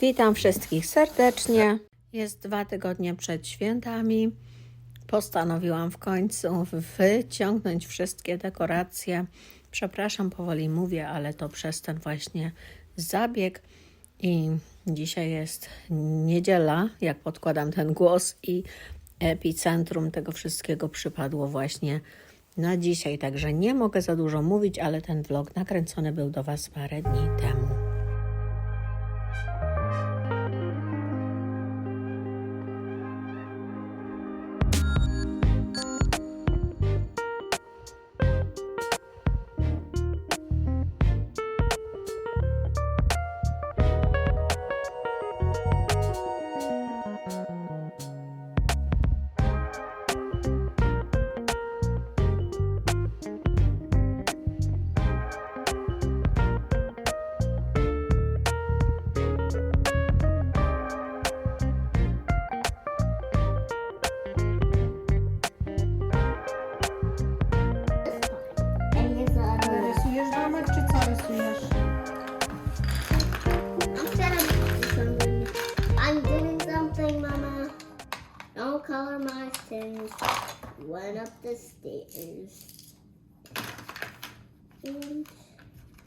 Witam wszystkich serdecznie. Jest dwa tygodnie przed świętami. Postanowiłam w końcu wyciągnąć wszystkie dekoracje. Przepraszam, powoli mówię, ale to przez ten właśnie zabieg. I dzisiaj jest niedziela, jak podkładam ten głos, i epicentrum tego wszystkiego przypadło właśnie na dzisiaj. Także nie mogę za dużo mówić, ale ten vlog nakręcony był do Was parę dni temu.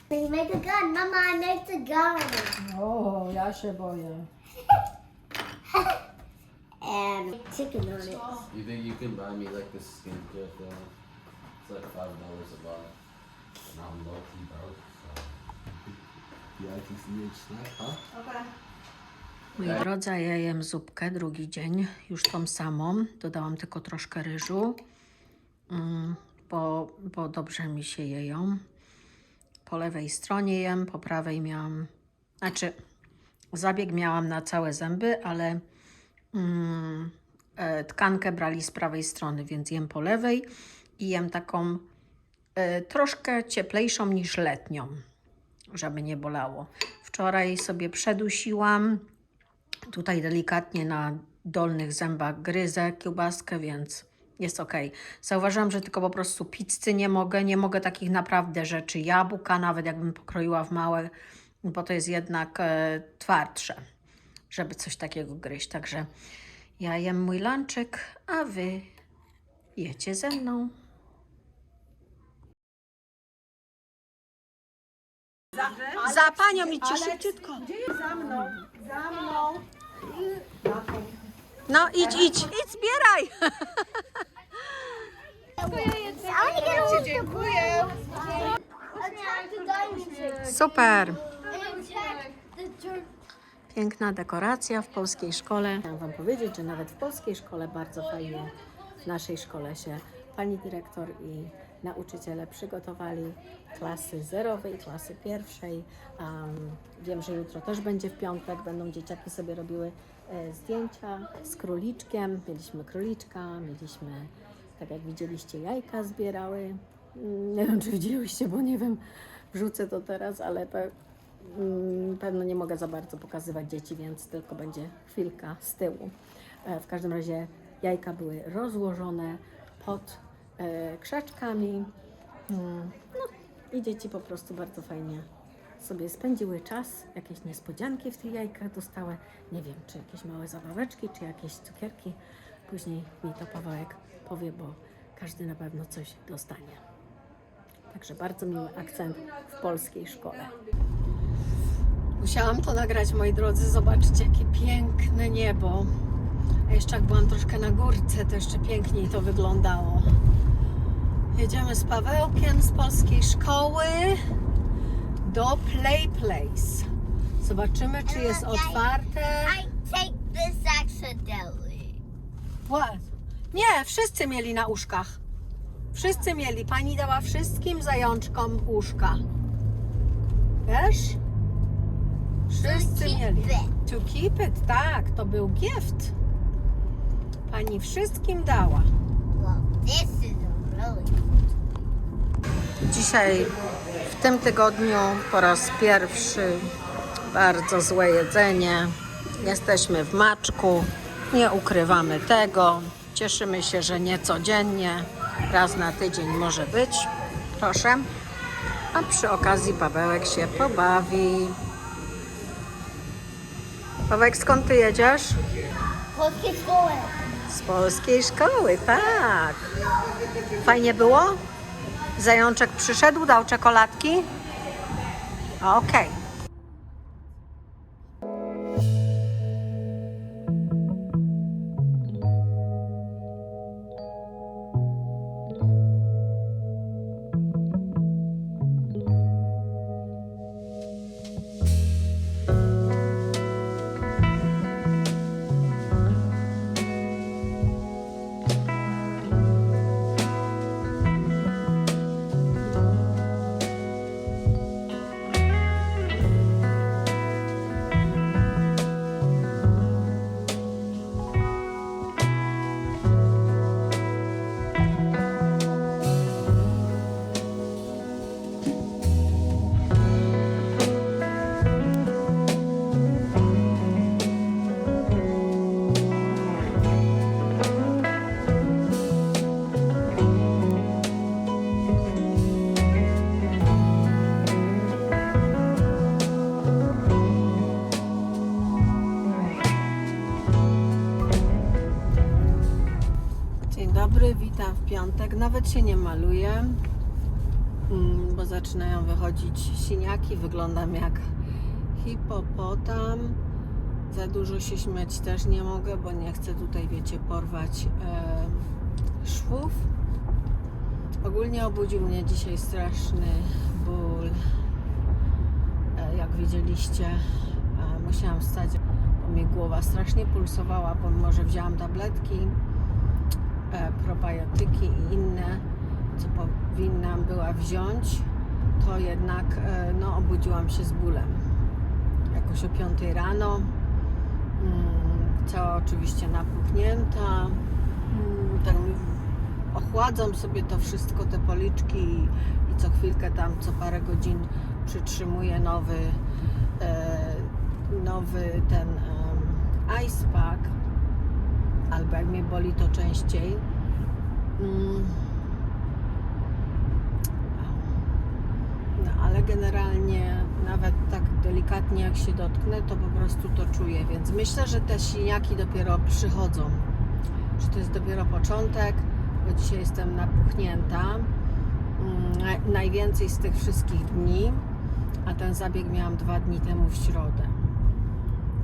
We make a gun, Mama. I make the gun. O, ja się boję. And chicken on it. You think you can buy me like this skincare thing? It's like five dollars a bottle. I'm low key broke, so. Yeah, I can see each snack, huh? Moi drodzy, ja jem zupkę drugi dzień, już tą samą. Dodałam tylko troszkę ryżu, mm, bo, bo dobrze mi się jeją. Po lewej stronie jem, po prawej miałam, znaczy zabieg miałam na całe zęby, ale mm, e, tkankę brali z prawej strony, więc jem po lewej i jem taką e, troszkę cieplejszą niż letnią, żeby nie bolało. Wczoraj sobie przedusiłam, Tutaj delikatnie na dolnych zębach gryzę kiełbaskę, więc jest ok. Zauważyłam, że tylko po prostu pizzy nie mogę. Nie mogę takich naprawdę rzeczy. Jabłka, nawet jakbym pokroiła w małe, bo to jest jednak e, twardsze, żeby coś takiego gryźć. Także ja jem mój lunchek, a wy jecie ze mną. Za panią i ci szybciutko. Za mną, za mną. No idź, idź, idź, zbieraj. Dziękuję. Super. Piękna dekoracja w polskiej szkole. Chciałam Wam powiedzieć, że nawet w polskiej szkole bardzo fajnie w naszej szkole się pani dyrektor i nauczyciele przygotowali klasy zerowej, klasy pierwszej. Um, wiem, że jutro też będzie w piątek, będą dzieciaki sobie robiły e, zdjęcia z króliczkiem. Mieliśmy króliczka, mieliśmy, tak jak widzieliście, jajka zbierały. Mm, Nie wiem, czy widzieliście, bo nie wiem, wrzucę to teraz, ale pe- Mm, Pewno nie mogę za bardzo pokazywać dzieci, więc tylko będzie chwilka z tyłu. E, W każdym razie jajka były rozłożone pod e, krzaczkami. Mm, No i dzieci po prostu bardzo fajnie sobie spędziły czas. Jakieś niespodzianki w tych jajkach dostały. Nie wiem, czy jakieś małe zabaweczki, czy jakieś cukierki. Później mi to Pawełek powie, bo każdy na pewno coś dostanie. Także bardzo miły akcent w polskiej szkole. Musiałam to nagrać, moi drodzy. Zobaczcie, jakie piękne niebo. A jeszcze jak byłam troszkę na górce, to jeszcze piękniej to wyglądało. Jedziemy z Pawełkiem z polskiej szkoły do Play Place. Zobaczymy, czy jest otwarte. What? Nie, wszyscy mieli na uszkach. Wszyscy mieli. Pani dała wszystkim zajączkom uszka. Wiesz? Wszyscy mieli. To keep it, tak. To był gift. Pani wszystkim dała. Well, this is a really Dzisiaj, w tym tygodniu, po raz pierwszy bardzo złe jedzenie. Jesteśmy w maczku, nie ukrywamy tego. Cieszymy się, że nie codziennie, raz na tydzień może być. Proszę. A przy okazji Pawełek się pobawi. Pawełek, skąd ty jedziesz? Polskie szkoły. Z polskiej szkoły, tak. Fajnie było? Zajączek przyszedł, dał czekoladki? Okej. Dzień Nawet się nie maluję, mm, bo zaczynają wychodzić siniaki. Wyglądam jak hipopotam. Za dużo się śmiać też nie mogę, bo nie chcę tutaj, wiecie, porwać e, szwów. Ogólnie obudził mnie dzisiaj straszny ból. E, jak widzieliście, e, musiałam wstać, bo mi głowa strasznie pulsowała, pomimo że wzięłam tabletki probiotyki i inne, co powinnam była wziąć, to jednak e, no, obudziłam się z bólem. Jakoś o 5 rano, mm, cała oczywiście napuchnięta, mm, tak ochładzam sobie to wszystko, te policzki i, i co chwilkę tam, co parę godzin przytrzymuję nowy, e, nowy ten em, ice pack, albo jak mnie boli to częściej. Mm. No ale generalnie nawet tak delikatnie jak się dotknę, to po prostu to czuję, więc myślę, że te siniaki dopiero przychodzą. Że to jest dopiero początek, bo dzisiaj jestem napuchnięta. Mm, naj- Najwięcej z tych wszystkich dni, a ten zabieg miałam dwa dni temu w środę.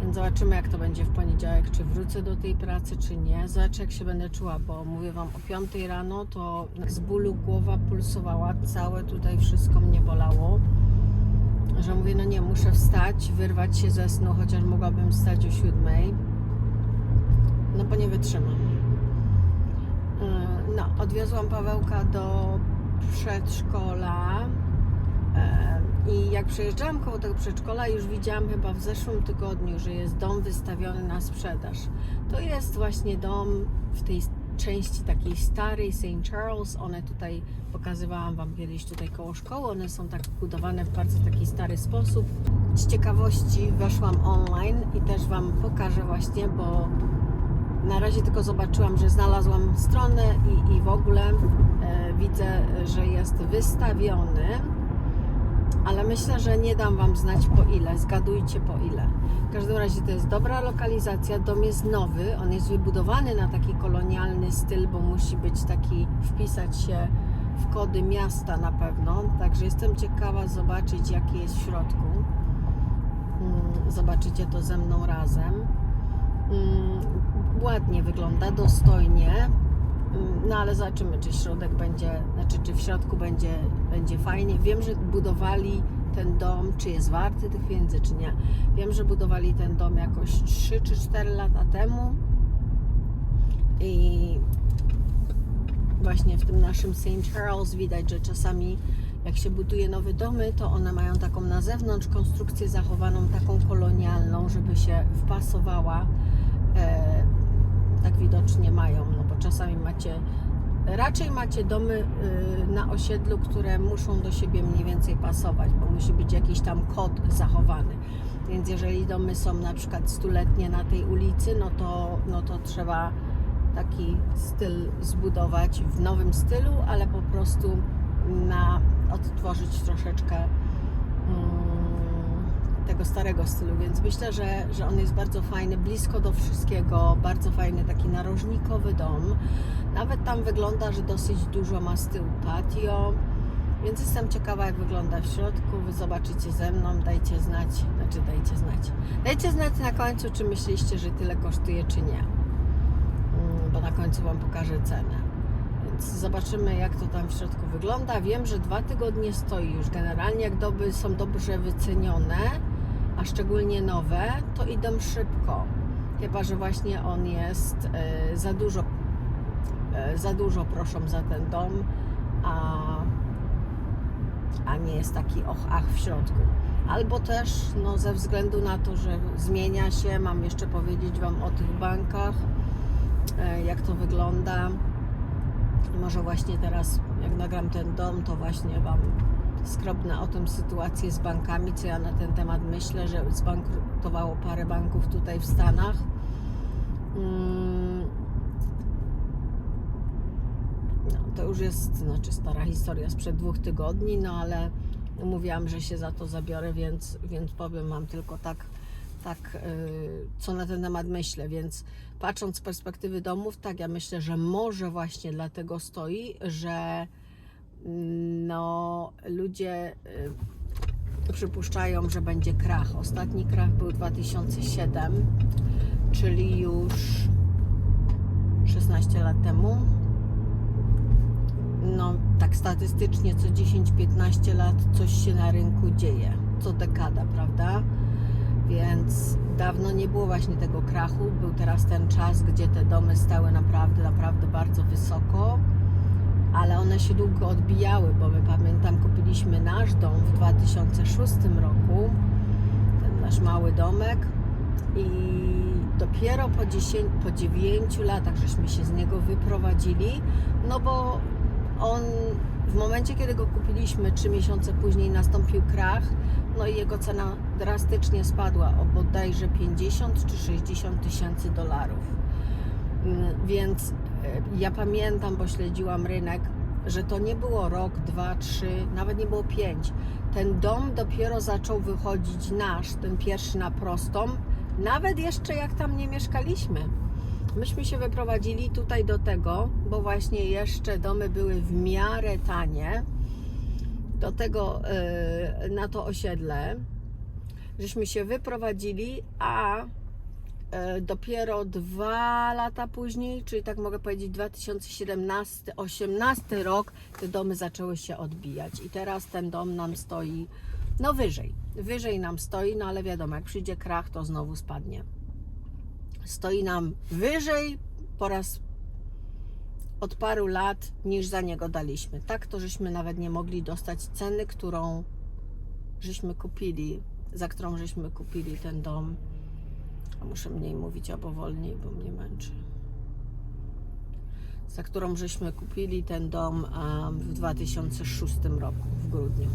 Więc zobaczymy, jak to będzie w poniedziałek, czy wrócę do tej pracy, czy nie. Zobaczę, jak się będę czuła, bo mówię Wam o 5 rano, to z bólu głowa pulsowała, całe tutaj wszystko mnie bolało. Że mówię, no nie, muszę wstać, wyrwać się ze snu, chociaż mogłabym wstać o 7. No bo nie wytrzymam. Yy, No, odwiozłam Pawełka do przedszkola. I jak przejeżdżałam koło tego przedszkola, już widziałam chyba w zeszłym tygodniu, że jest dom wystawiony na sprzedaż. To jest właśnie dom w tej części takiej starej St. Charles. One tutaj pokazywałam Wam kiedyś tutaj koło szkoły. One są tak budowane w bardzo taki stary sposób. Z ciekawości weszłam online i też Wam pokażę właśnie, bo na razie tylko zobaczyłam, że znalazłam stronę i, i w ogóle e, widzę, że jest wystawiony ale myślę, że nie dam Wam znać po ile. Zgadujcie po ile. W każdym razie to jest dobra lokalizacja. Dom jest nowy. On jest wybudowany na taki kolonialny styl, bo musi być taki, wpisać się w kody miasta na pewno. Także jestem ciekawa zobaczyć, jaki jest w środku. Mm, Zobaczycie to ze mną razem. Mm, Ładnie wygląda, dostojnie. Mm, No ale zobaczymy, czy środek będzie, znaczy czy w środku będzie, będzie fajnie. Wiem, że budowali ten dom, czy jest warty tych pieniędzy, czy nie. Wiem, że budowali ten dom jakoś 3 czy 4 lata temu. I właśnie w tym naszym St. Charles widać, że czasami jak się buduje nowe domy, to one mają taką na zewnątrz konstrukcję zachowaną, taką kolonialną, żeby się wpasowała. E, tak widocznie mają, no bo czasami macie, raczej macie domy y, na osiedlu, które muszą do siebie mniej więcej pasować, bo musi być jakiś tam kod zachowany. Więc jeżeli domy są na przykład stuletnie na tej ulicy, no to, no to trzeba taki styl zbudować w nowym stylu, ale po prostu na odtworzyć troszeczkę mm, tego starego stylu, więc myślę, że, że on jest bardzo fajny, blisko do wszystkiego, bardzo fajny taki narożnikowy dom. Nawet tam wygląda, że dosyć dużo ma z tyłu patio, więc jestem ciekawa, jak wygląda w środku. Wy zobaczycie ze mną, dajcie znać, znaczy dajcie znać. Dajcie znać na końcu, czy myśliście, że tyle kosztuje, czy nie. Mm, Bo na końcu Wam pokażę cenę. Więc zobaczymy, jak to tam w środku wygląda. Wiem, że dwa tygodnie stoi już. Generalnie, jak doby są dobrze wycenione, a szczególnie nowe, to idą szybko. Chyba, że właśnie on jest e, za dużo, e, za dużo proszą za ten dom, a a nie jest taki och ach w środku. Albo też no, ze względu na to, że zmienia się, mam jeszcze powiedzieć Wam o tych bankach, e, jak to wygląda. Może właśnie teraz, jak nagram ten dom, to właśnie Wam skrobnę o tym sytuację z bankami, co ja na ten temat myślę, że zbankrutowało parę banków tutaj w Stanach. Mm, no, to już jest znaczy stara historia sprzed dwóch tygodni, no ale mówiłam, że się za to zabiorę, więc, więc powiem Wam tylko tak, tak yy, co na ten temat myślę. Więc patrząc z perspektywy domów, tak, ja myślę, że może właśnie dlatego stoi, że no, ludzie yy, przypuszczają, że będzie krach. Ostatni krach był 2007, czyli już 16 lat temu no tak statystycznie co 10-15 lat coś się na rynku dzieje, co dekada, prawda? Więc dawno nie było właśnie tego krachu. Był teraz ten czas, gdzie te domy stały naprawdę, naprawdę bardzo wysoko, ale one się długo odbijały, bo my pamiętam, kupiliśmy nasz dom w 2006 roku, ten nasz mały domek i dopiero po, 10, po 9 latach żeśmy się z niego wyprowadzili, no bo on w momencie, kiedy go kupiliśmy, trzy miesiące później nastąpił krach, no i jego cena drastycznie spadła o bodajże 50 czy 60 tysięcy dolarów. Mm, Więc ja pamiętam, bo śledziłam rynek, że to nie było rok, dwa, trzy, nawet nie było pięć. Ten dom dopiero zaczął wychodzić nasz, ten pierwszy na prostą, nawet jeszcze jak tam nie mieszkaliśmy. Myśmy się wyprowadzili tutaj do tego, bo właśnie jeszcze domy były w miarę tanie. Do tego yy, na to osiedle, żeśmy się wyprowadzili, a dopiero dwa lata później, czyli tak mogę powiedzieć 2017-18 rok, te domy zaczęły się odbijać i teraz ten dom nam stoi no wyżej. Wyżej nam stoi, no ale wiadomo, jak przyjdzie krach, to znowu spadnie stoi nam wyżej po raz od paru lat niż za niego daliśmy. Tak to żeśmy nawet nie mogli dostać ceny, którą żeśmy kupili, za którą żeśmy kupili ten dom. Muszę mniej mówić albo wolniej, bo mnie męczy. Za którą żeśmy kupili ten dom w 2006 roku, w grudniu.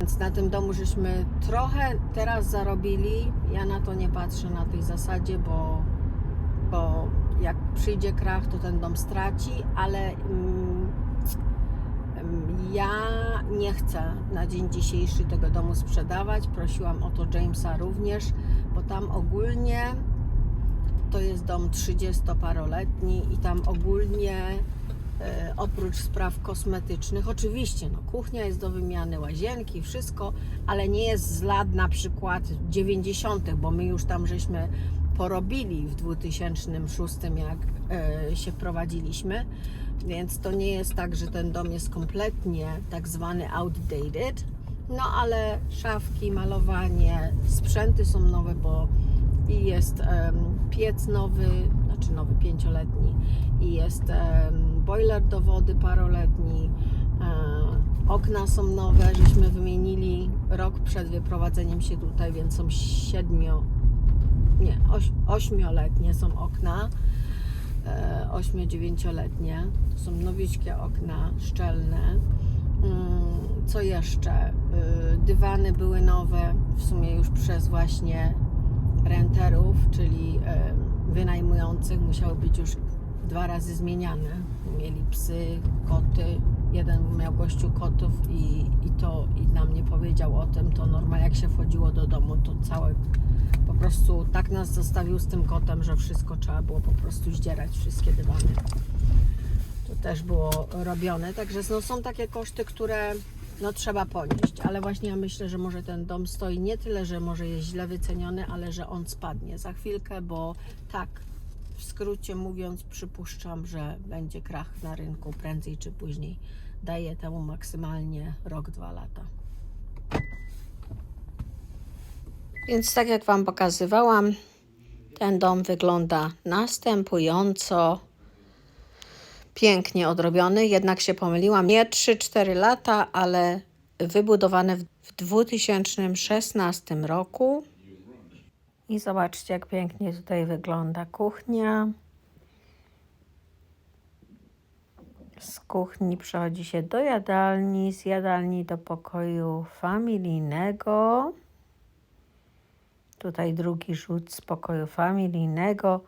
Więc na tym domu żeśmy trochę teraz zarobili. Ja na to nie patrzę na tej zasadzie, bo bo jak przyjdzie krach, to ten dom straci, ale mm, mm, ja nie chcę na dzień dzisiejszy tego domu sprzedawać. Prosiłam o to Jamesa również, bo tam ogólnie to jest dom 30-paroletni i tam ogólnie e, oprócz spraw kosmetycznych, oczywiście, no, kuchnia jest do wymiany, łazienki, wszystko, ale nie jest z lat na przykład 90., bo my już tam żeśmy porobili w 2006, jak e, się wprowadziliśmy. Więc to nie jest tak, że ten dom jest kompletnie tak zwany outdated. No ale szafki, malowanie, sprzęty są nowe, bo i jest piec nowy, znaczy nowy pięcioletni i jest boiler do wody paroletni. E, okna są nowe, żeśmy wymienili rok przed wyprowadzeniem się tutaj, więc są siedmio, nie, oś, ośmioletnie są okna, e, ośmio-dziewięcioletnie. To są nowiśkie okna, szczelne. Mm, Co jeszcze? Y, Dywany były nowe, w sumie już przez właśnie renterów, czyli e, wynajmujących. Musiały być już dwa razy zmieniane. Mieli psy, koty. Jeden miał gościu kotów i, i to i nam nie powiedział o tym. To normalnie jak się wchodziło do domu, to całe po prostu tak nas zostawił z tym kotem, że wszystko trzeba było po prostu zdzierać, wszystkie dywany. To też było robione. Także no, są takie koszty, które no, trzeba ponieść. Ale właśnie ja myślę, że może ten dom stoi nie tyle, że może jest źle wyceniony, ale że on spadnie za chwilkę, bo tak, w skrócie mówiąc, przypuszczam, że będzie krach na rynku prędzej czy później. Daję temu maksymalnie rok, dwa lata. Więc tak jak Wam pokazywałam, ten dom wygląda następująco pięknie odrobiony, jednak się pomyliłam. Nie 3-4 lata, ale wybudowane w w 2016 roku. I zobaczcie, jak pięknie tutaj wygląda kuchnia. Z kuchni przechodzi się do jadalni, z jadalni do pokoju familijnego. Tutaj drugi rzut z pokoju familijnego.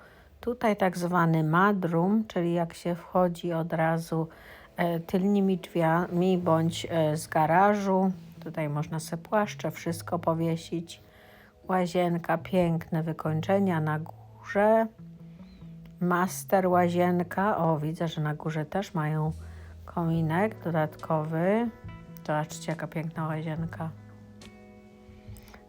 Tutaj tak zwany madroom, czyli jak się wchodzi od razu e, tylnymi drzwiami bądź e, z garażu. Tutaj można sobie płaszcze, wszystko powiesić. Łazienka, piękne wykończenia na górze. Master łazienka. O, widzę, że na górze też mają kominek dodatkowy. Zobaczcie, jaka piękna łazienka.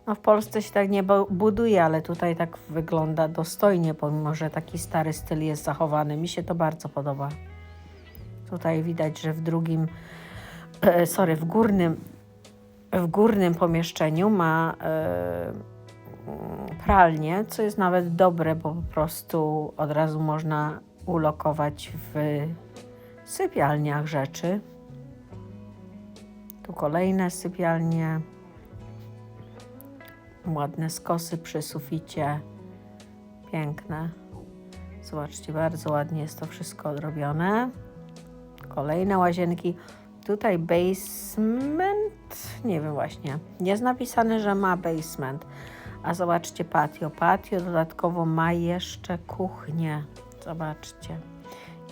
No w Polsce się tak nie bu- buduje, ale tutaj tak wygląda dostojnie, pomimo że taki stary styl jest zachowany. Mi się to bardzo podoba. Tutaj widać, że w drugim, e, sorry, w górnym, w górnym pomieszczeniu ma e, pralnię, co jest nawet dobre, bo po prostu od razu można ulokować w sypialniach rzeczy. Tu kolejne sypialnie. Ładne skosy przy suficie. Piękne. Zobaczcie, bardzo ładnie jest to wszystko odrobione. Kolejne łazienki. Tutaj basement. Nie wiem właśnie. Jest napisane, że ma basement. A zobaczcie patio. Patio dodatkowo ma jeszcze kuchnię. Zobaczcie.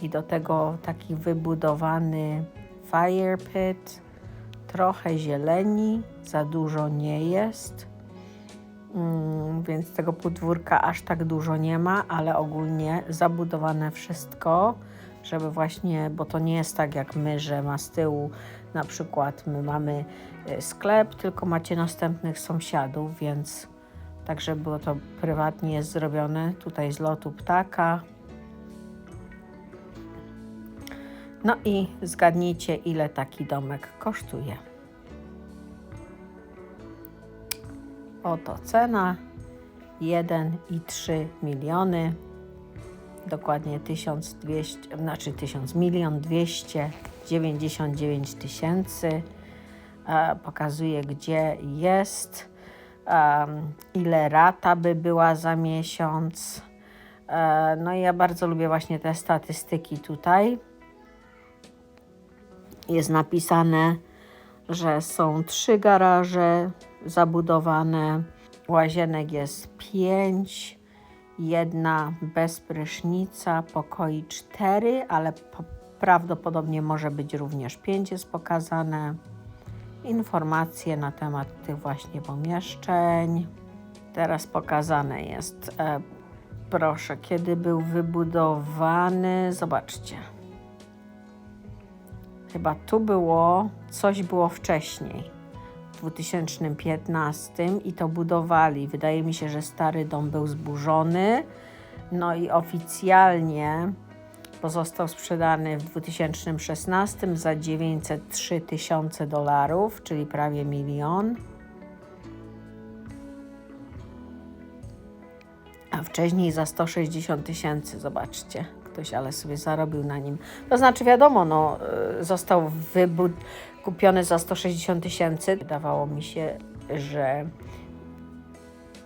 I do tego taki wybudowany fire pit. Trochę zieleni. Za dużo nie jest. Mm, więc tego podwórka aż tak dużo nie ma, ale ogólnie zabudowane wszystko, żeby właśnie, bo to nie jest tak jak my, że ma z tyłu na przykład my mamy y, sklep, tylko macie następnych sąsiadów, więc tak, żeby było to prywatnie jest zrobione. Tutaj z lotu ptaka. No i zgadnijcie, ile taki domek kosztuje. Oto cena 1,3 miliony. Dokładnie 1200, znaczy 1000 milion 299 tysięcy. E, Pokazuje, gdzie jest, ile rata by była za miesiąc. E, No i ja bardzo lubię właśnie te statystyki tutaj. Jest napisane, że są trzy garaże zabudowane. Łazienek jest pięć, jedna bez prysznica, pokoi cztery, ale po, prawdopodobnie może być również pięć jest pokazane. Informacje na temat tych właśnie pomieszczeń. Teraz pokazane jest, e, proszę, kiedy był wybudowany. Zobaczcie. Chyba tu było, coś było wcześniej. W 2015 i to budowali. Wydaje mi się, że stary dom był zburzony. No i oficjalnie pozostał sprzedany w 2016 za 903 tysiące dolarów, czyli prawie milion. A wcześniej za 160 tysięcy, zobaczcie. Ktoś ale sobie zarobił na nim. To znaczy, wiadomo, no, y, został wybud- kupiony za 160 tysięcy. Wydawało mi się, że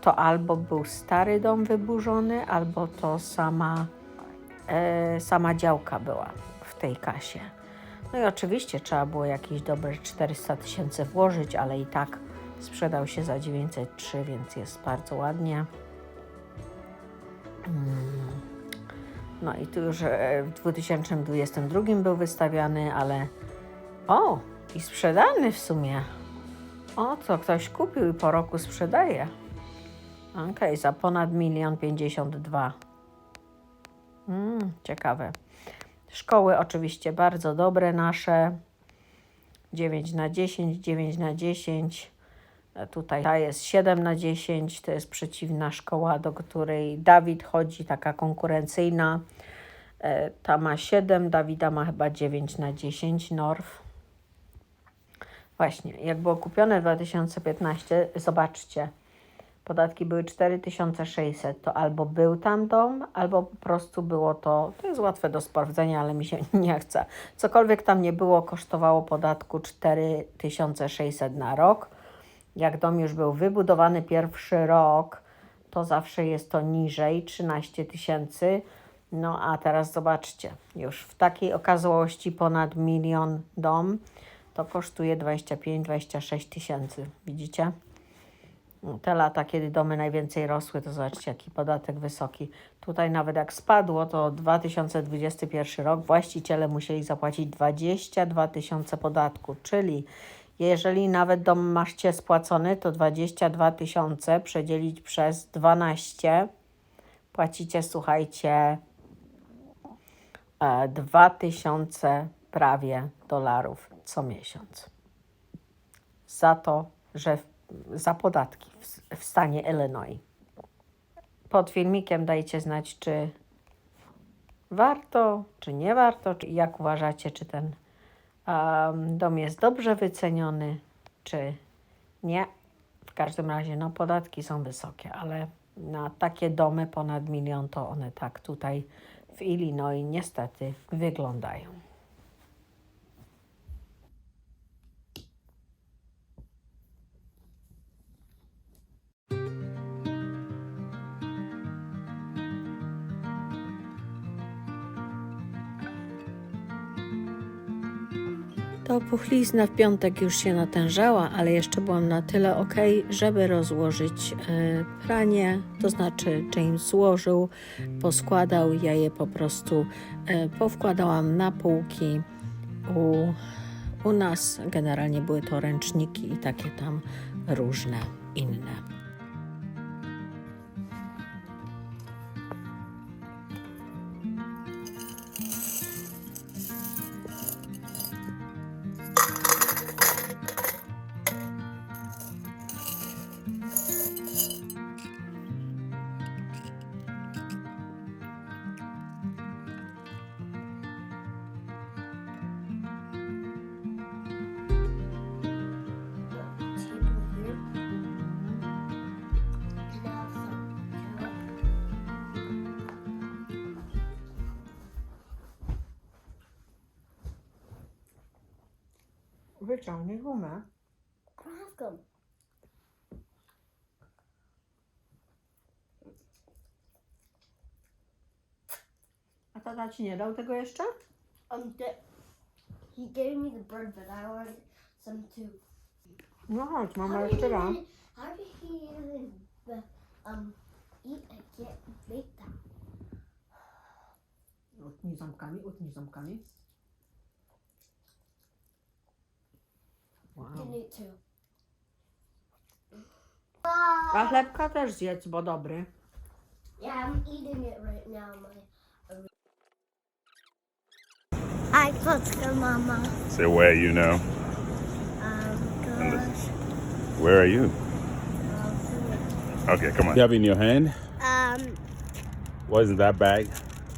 to albo był stary dom wyburzony, albo to sama, e, sama działka była w tej kasie. No i oczywiście trzeba było jakieś dobre 400 tysięcy włożyć, ale i tak sprzedał się za 903, więc jest bardzo ładnie. No i tu już e, w 2022 był wystawiany, ale o, i sprzedany w sumie. O, co ktoś kupił i po roku sprzedaje. Okej, za ponad milion pięćdziesiąt dwa. Mm, ciekawe. Szkoły oczywiście bardzo dobre nasze. 9 na 10, 9 na 10. E, Tutaj ta jest 7 na 10. To jest przeciwna szkoła, do której Dawid chodzi, taka konkurencyjna. E, Ta ma 7, Dawida ma chyba 9 na 10, Norf. Właśnie, jak było kupione w 2015, zobaczcie, podatki były 4600, to albo był tam dom, albo po prostu było to, to jest łatwe do sprawdzenia, ale mi się nie chce. Cokolwiek tam nie było, kosztowało podatku 4600 na rok. Jak dom już był wybudowany pierwszy rok, to zawsze jest to niżej, 13 tysięcy. No a teraz zobaczcie, już w takiej okazałości ponad milion dom to kosztuje 25-26 tysięcy. Widzicie? Te lata, kiedy domy najwięcej rosły, to zobaczcie, jaki podatek wysoki. Tutaj nawet jak spadło, to 2021 rok właściciele musieli zapłacić 22 tysiące podatku, czyli jeżeli nawet dom macie spłacony, to 22 tysiące przedzielić przez 12 płacicie, słuchajcie, e, 2000 prawie dolarów co miesiąc. Za to, że za podatki w, w stanie Illinois. Pod filmikiem dajcie znać, czy warto, czy nie warto, czy jak uważacie, czy ten um, dom jest dobrze wyceniony, czy nie. W każdym razie, no, podatki są wysokie, ale na takie domy ponad milion to one tak tutaj w Illinois niestety wyglądają. To puchlizna w piątek już się natężała, ale jeszcze byłam na tyle ok, żeby rozłożyć e, pranie. To znaczy, James złożył, poskładał, ja je po prostu e, powkładałam na półki. U, u nas generalnie były to ręczniki i takie tam różne inne. Wyciągnij gumę. Them. A tata ci nie dał tego jeszcze? Um, the, he gave me the bird, but I wanted some too. No chodź, mama How did jeszcze he raz. How did he even uh, um eat and get make that? Utnij ząbkami, utnij ząbkami. Wow. You need to. A chlebka też zjedz, bo dobry. Yeah, I'm eating it right now. My. Hi, Polska Mama. So where are you now? Um, gosh. Where are you? Okay, come on. You have in your hand? Um, What is in that bag?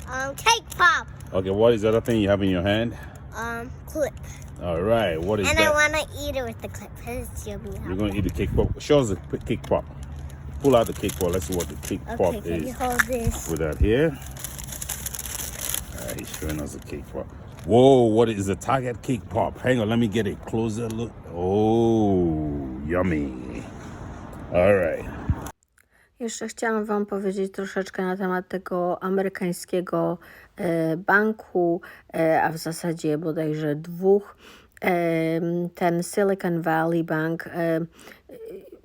um, cake pop. Okay, what is the other thing you have in your hand? Um, clip. All right, what is And I want to eat it with the clip because it's yummy. You're gonna eat the cake pop. Show us the cake pop. Pull out the cake pop. Let's see what the cake Okay, pop can you is. hold this? Put that here. All right, he's showing us the cake pop. Whoa, what is the Target cake pop? Hang on, let me get a closer look. Oh, yummy. All right. Jeszcze chciałam Wam powiedzieć troszeczkę na temat tego amerykańskiego e, banku, e, a w zasadzie bodajże dwóch. E, ten Silicon Valley Bank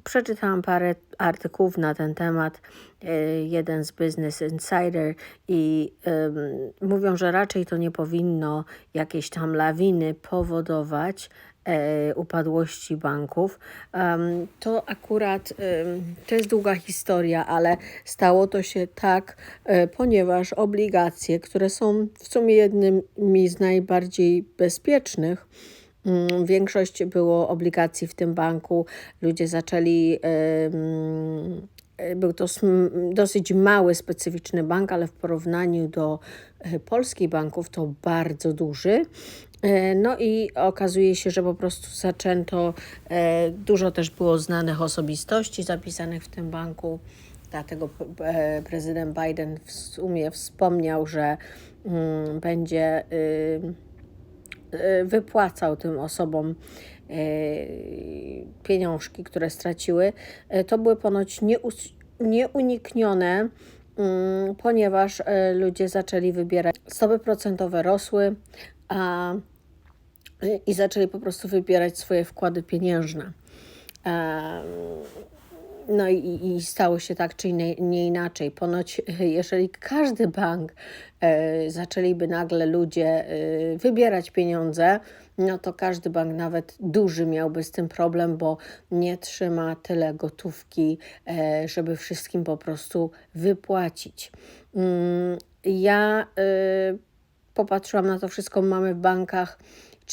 przeczytałam parę artykułów na ten temat, e, jeden z Business Insider i em, mówią, że raczej to nie powinno jakieś tam lawiny powodować e, upadłości banków. Em, to akurat em, to jest długa historia, ale stało to się tak, e, ponieważ obligacje, które są w sumie jednymi z najbardziej bezpiecznych, Większość było obligacji w tym banku. Ludzie zaczęli. e, Był to dosyć mały, specyficzny bank, ale w porównaniu do e, polskich banków to bardzo duży. E, No i okazuje się, że po prostu zaczęto, dużo też było znanych osobistości zapisanych w tym banku. Dlatego prezydent Biden w sumie wspomniał, że mm, będzie. Wypłacał tym osobom y, pieniążki, które straciły, y, to były ponoć nieuniknione, mm, ponieważ y, ludzie zaczęli wybierać, stopy procentowe rosły, a y, i zaczęli po prostu wybierać swoje wkłady pieniężne. No i, i stało się tak, czy nie, nie inaczej. Ponoć, e, jeżeli każdy bank e, zaczęliby nagle ludzie e, wybierać pieniądze, no to każdy bank, nawet duży, miałby z tym problem, bo nie trzyma tyle gotówki, e, żeby wszystkim po prostu wypłacić. Mm, Ja e, popatrzyłam na to wszystko, mamy w bankach.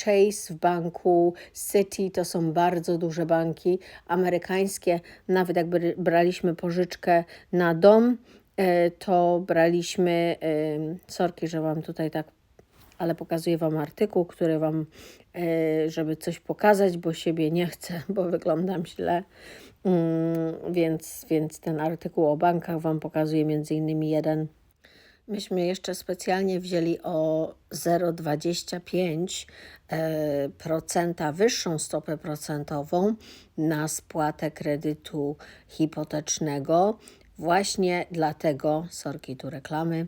Chase w banku City to są bardzo duże banki amerykańskie. Nawet jak br- braliśmy pożyczkę na dom, e, to braliśmy, e, sorki, że Wam tutaj tak, ale pokazuję Wam artykuł, który Wam, e, żeby coś pokazać, bo siebie nie chcę, bo wyglądam źle. Mm, Więc, więc ten artykuł o bankach Wam pokazuje między innymi jeden Myśmy jeszcze specjalnie wzięli o 0,25% e, wyższą stopę procentową na spłatę kredytu hipotecznego. Właśnie dlatego, sorki tu reklamy,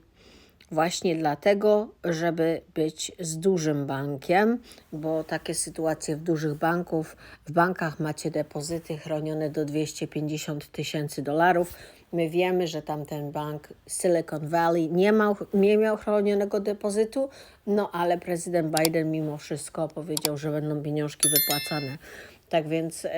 Właśnie dlatego, żeby być z dużym bankiem, bo takie sytuacje w dużych banków, w bankach macie depozyty chronione do 250 tysięcy dolarów. My wiemy, że tamten bank Silicon Valley nie, ma, nie miał chronionego depozytu, no ale prezydent Biden mimo wszystko powiedział, że będą pieniążki wypłacane. Tak więc yy,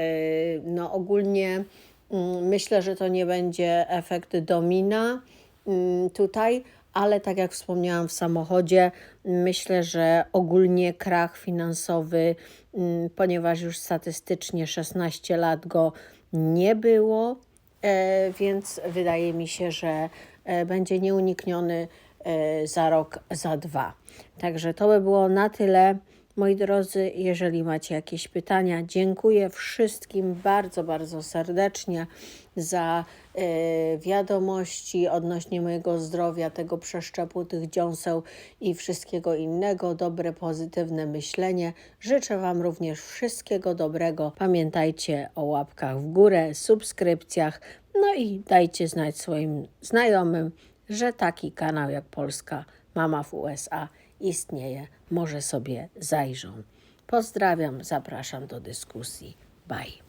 no ogólnie mm, myślę, że to nie będzie efekt domina mm, tutaj, ale tak jak wspomniałam w samochodzie, myślę, że ogólnie krach finansowy, mm, ponieważ już statystycznie 16 lat go nie było, więc wydaje mi się, że e, będzie nieunikniony e, za rok, za dwa. Także to by było na tyle. Moi drodzy, jeżeli macie jakieś pytania, dziękuję wszystkim bardzo, bardzo serdecznie za e, wiadomości odnośnie mojego zdrowia, tego przeszczepu, tych dziąseł i wszystkiego innego. Dobre, pozytywne myślenie. Życzę Wam również wszystkiego dobrego. Pamiętajcie o łapkach w górę, subskrypcjach, no i dajcie znać swoim znajomym, że taki kanał jak Polska Mama w USA istnieje, może sobie zajrzą. Pozdrawiam, zapraszam do dyskusji. Bye.